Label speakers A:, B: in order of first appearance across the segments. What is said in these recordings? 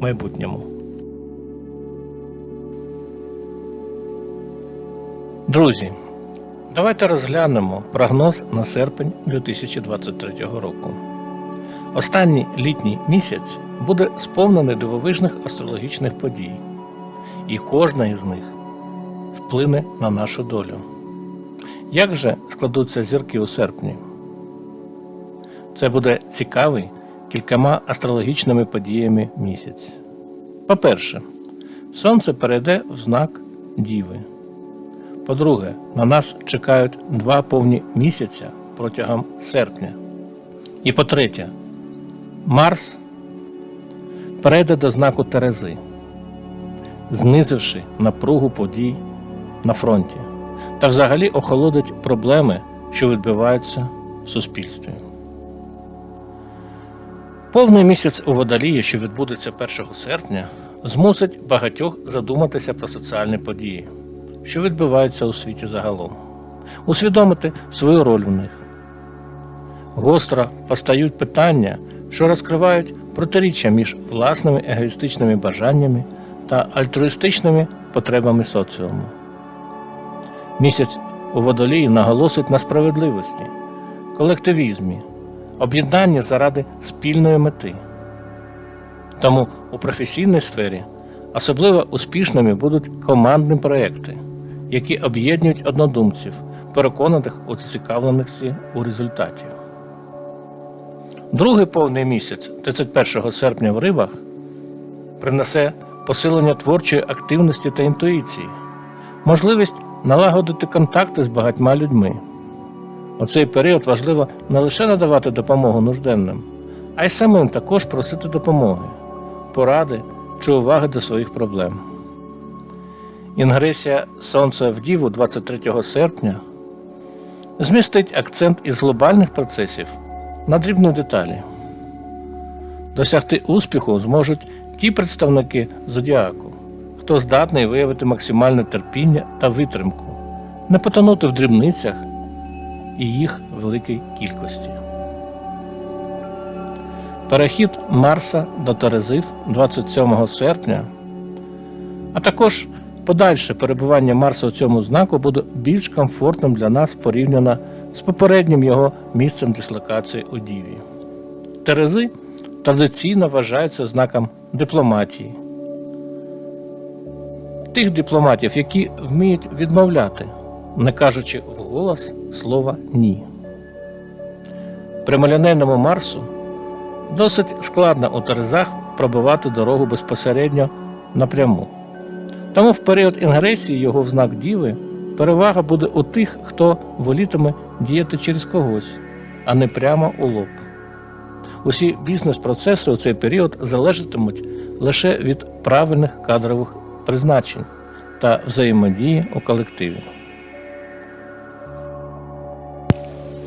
A: майбутньому. Друзі, давайте розглянемо прогноз на серпень 2023 року. Останній літній місяць буде сповнений дивовижних астрологічних подій, і кожна із них вплине на нашу долю. Як же складуться зірки у серпні? Це буде цікавий кількома астрологічними подіями місяць. По-перше, Сонце перейде в знак Діви. По-друге, на нас чекають два повні місяця протягом серпня. І по-третє, Марс перейде до знаку Терези, знизивши напругу подій на фронті та взагалі охолодить проблеми, що відбуваються в суспільстві. Повний місяць у водолії, що відбудеться 1 серпня, змусить багатьох задуматися про соціальні події, що відбуваються у світі загалом, усвідомити свою роль в них. Гостро постають питання, що розкривають протиріччя між власними егоїстичними бажаннями та альтруїстичними потребами соціуму. Місяць у водолії наголосить на справедливості, колективізмі, об'єднанні заради спільної мети. Тому у професійній сфері особливо успішними будуть командні проекти, які об'єднують однодумців, переконаних у зацікавленості у результаті. Другий повний місяць, 31 серпня в рибах, принесе посилення творчої активності та інтуїції, можливість налагодити контакти з багатьма людьми. У цей період важливо не лише надавати допомогу нужденним, а й самим також просити допомоги, поради чи уваги до своїх проблем. Інгресія Сонця в Діву 23 серпня змістить акцент із глобальних процесів на дрібні деталі. Досягти успіху зможуть ті представники зодіаку, хто здатний виявити максимальне терпіння та витримку, не потонути в дрібницях і їх великій кількості. Перехід Марса до Терезив 27 серпня, а також подальше перебування Марса у цьому знаку буде більш комфортним для нас порівняно з попереднім його місцем дислокації у Діві. Терези традиційно вважаються знаком дипломатії. Тих дипломатів, які вміють відмовляти, не кажучи вголос слова ні. Прямолінейному Марсу досить складно у Терезах пробивати дорогу безпосередньо напряму. Тому в період інгресії його в знак Діви перевага буде у тих, хто волітиме діяти через когось, а не прямо у лоб. Усі бізнес-процеси у цей період залежатимуть лише від правильних кадрових призначень та взаємодії у колективі.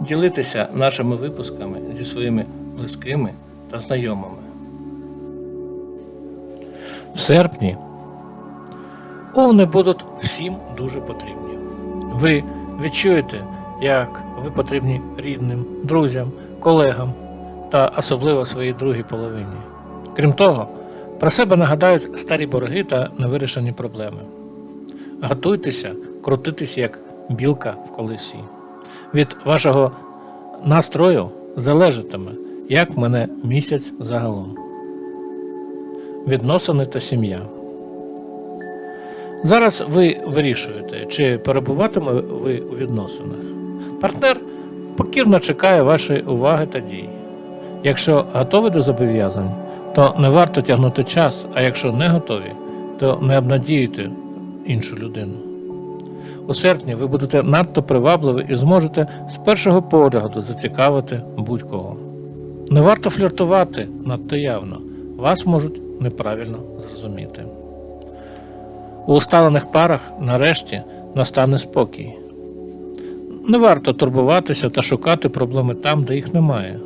A: ділитися нашими випусками зі своїми близькими та знайомими. В серпні овни будуть всім дуже потрібні. Ви відчуєте, як ви потрібні рідним, друзям, колегам та особливо своїй другій половині. Крім того, про себе нагадають старі борги та невирішені проблеми. Готуйтеся крутитися як білка в колесі. Від вашого настрою залежатиме, як мене місяць загалом. Відносини та сім'я. Зараз ви вирішуєте, чи перебуватиме ви у відносинах. Партнер покірно чекає вашої уваги та дій. Якщо готові до зобов'язань, то не варто тягнути час, а якщо не готові, то не обнадіюйте іншу людину. У серпні ви будете надто привабливі і зможете з першого погляду зацікавити будь-кого. Не варто фліртувати надто явно, вас можуть неправильно зрозуміти. У усталених парах нарешті настане спокій. Не варто турбуватися та шукати проблеми там, де їх немає.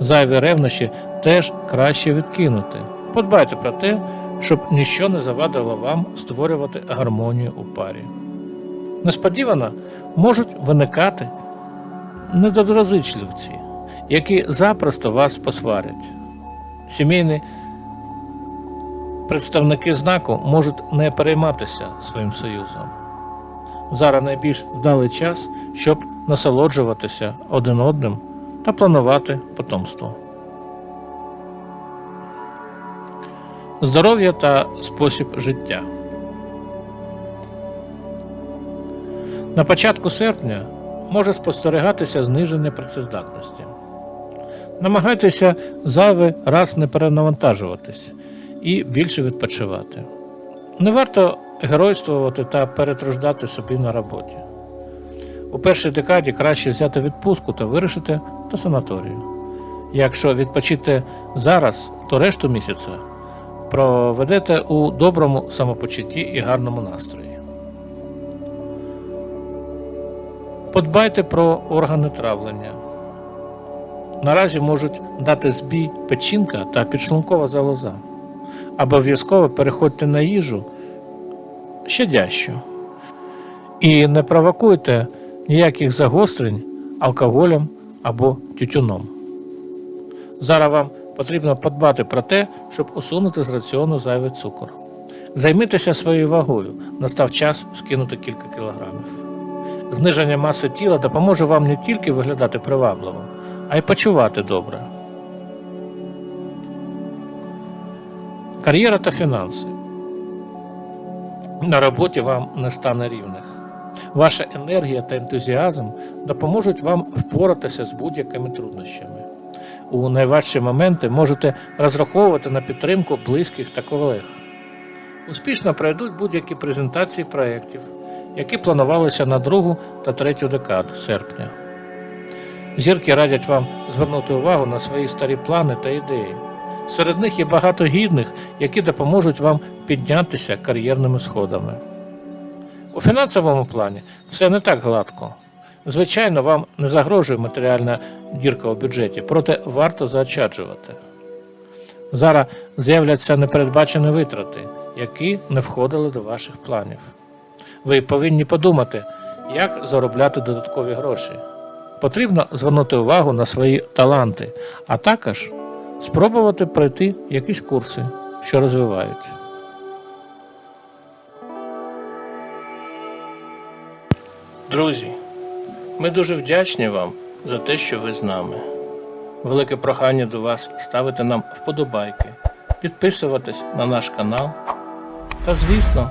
A: Зайві ревнощі теж краще відкинути. Подбайте про те, щоб ніщо не завадило вам створювати гармонію у парі. Несподівано можуть виникати недоброзичливці, які запросто вас посварять. Сімейні представники знаку можуть не перейматися своїм союзом. Зараз найбільш вдалий час, щоб насолоджуватися один одним та планувати потомство. Здоров'я та спосіб життя. На початку серпня може спостерігатися зниження працездатності. Намагайтеся зайвий раз не перенавантажуватись і більше відпочивати. Не варто геройствувати та перетруждати собі на роботі. У першій декаді краще взяти відпустку та вирішити до санаторію. Якщо відпочити зараз, то решту місяця проведете у доброму самопочутті і гарному настрої. Подбайте про органи травлення. Наразі можуть дати збій печінка та підшлункова залоза. Обов'язково переходьте на їжу щадящу. І не провокуйте ніяких загострень алкоголем або тютюном. Зараз вам потрібно подбати про те, щоб усунути з раціону зайвий цукор. Займітеся своєю вагою, настав час скинути кілька кілограмів. Зниження маси тіла допоможе вам не тільки виглядати привабливо, а й почувати добре. Кар'єра та фінанси. На роботі вам не стане рівних. Ваша енергія та ентузіазм допоможуть вам впоратися з будь-якими труднощами. У найважчі моменти можете розраховувати на підтримку близьких та колег. Успішно пройдуть будь-які презентації проєктів, які планувалися на другу та третю декаду серпня. Зірки радять вам звернути увагу на свої старі плани та ідеї. Серед них є багато гідних, які допоможуть вам піднятися кар'єрними сходами. У фінансовому плані все не так гладко. Звичайно, вам не загрожує матеріальна дірка у бюджеті, проте варто заощаджувати. Зараз з'являться непередбачені витрати, які не входили до ваших планів. Ви повинні подумати, як заробляти додаткові гроші. Потрібно звернути увагу на свої таланти, а також спробувати пройти якісь курси, що розвивають. Друзі, ми дуже вдячні вам за те, що ви з нами. Велике прохання до вас ставити нам вподобайки, підписуватись на наш канал та, звісно,